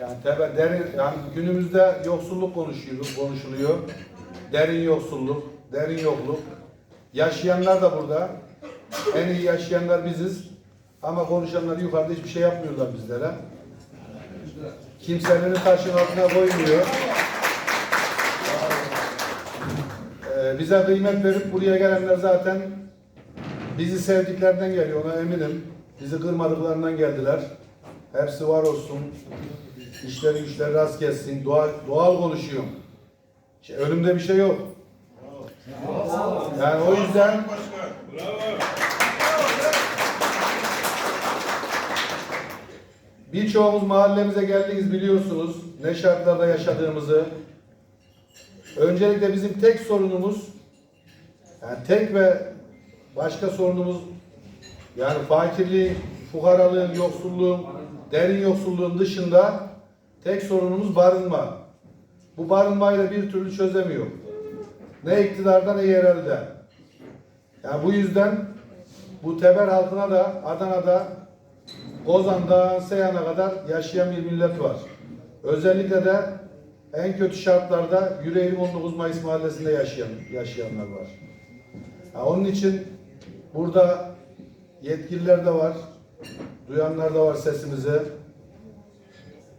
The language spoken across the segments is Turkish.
Yani tebe derin yani günümüzde yoksulluk konuşuyor, konuşuluyor. Derin yoksulluk, derin yokluk. Yaşayanlar da burada. En iyi yaşayanlar biziz. Ama konuşanlar yukarıda hiçbir şey yapmıyorlar bizlere. Kimsenin taşın altına koymuyor. Ee, bize kıymet verip buraya gelenler zaten bizi sevdiklerinden geliyor ona eminim. Bizi kırmadıklarından geldiler. Hepsi var olsun. İşleri güçleri rast gelsin. Doğal, doğal konuşuyorum. Şey, önümde bir şey yok. Yani o yüzden birçoğumuz mahallemize geldiniz biliyorsunuz ne şartlarda yaşadığımızı. Öncelikle bizim tek sorunumuz yani tek ve başka sorunumuz yani fakirliğin, fukaralığın, yoksulluğun, derin yoksulluğun dışında tek sorunumuz barınma. Bu barınmayı da bir türlü çözemiyor. Ne iktidarda ne yerelde. Yani bu yüzden bu Teber halkına da Adana'da Kozan'dan Seyhan'a kadar yaşayan bir millet var. Özellikle de en kötü şartlarda Yüreğin 19 Mayıs mahallesinde yaşayan yaşayanlar var. Ya onun için burada yetkililer de var, duyanlar da var sesimizi.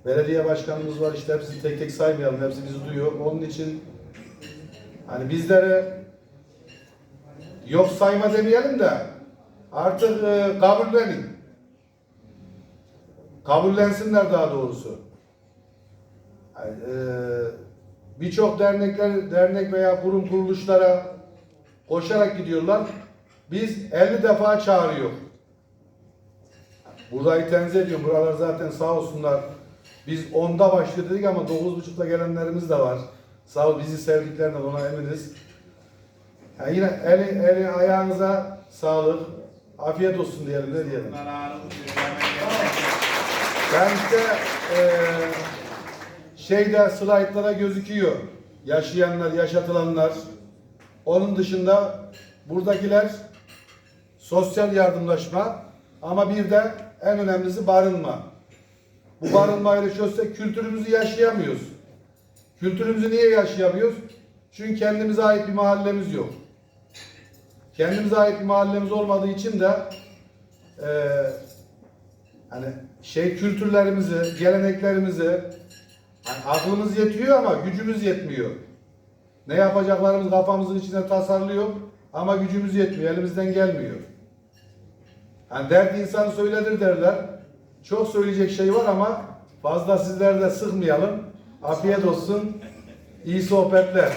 Belediye başkanımız var işte hepsini tek tek saymayalım, hepsi bizi duyuyor. Onun için hani bizlere yok sayma demeyelim de artık e, kabullenin. Kabullensinler daha doğrusu. Yani, e, Birçok dernekler, dernek veya kurum kuruluşlara koşarak gidiyorlar. Biz 50 defa çağırıyor. Burayı tenzih ediyorum. Buralar zaten sağ olsunlar. Biz 10'da başlıyor dedik ama 9.30'da gelenlerimiz de var. Sağ ol bizi sevdiklerinden ona eminiz. Yani yine eli, eli ayağınıza sağlık. Afiyet olsun diyelim ne diyelim. Ben işte eee şeyde slaytlara gözüküyor. Yaşayanlar, yaşatılanlar. Onun dışında buradakiler sosyal yardımlaşma ama bir de en önemlisi barınma. Bu barınmayla çözsek kültürümüzü yaşayamıyoruz. Kültürümüzü niye yaşayamıyoruz? Çünkü kendimize ait bir mahallemiz yok. Kendimize ait bir mahallemiz olmadığı için de eee hani şey kültürlerimizi, geleneklerimizi hani aklımız yetiyor ama gücümüz yetmiyor. Ne yapacaklarımız kafamızın içinde tasarlıyor ama gücümüz yetmiyor, elimizden gelmiyor. Yani dert insan söyledir derler. Çok söyleyecek şey var ama fazla sizleri de sıkmayalım. Afiyet olsun. İyi sohbetler.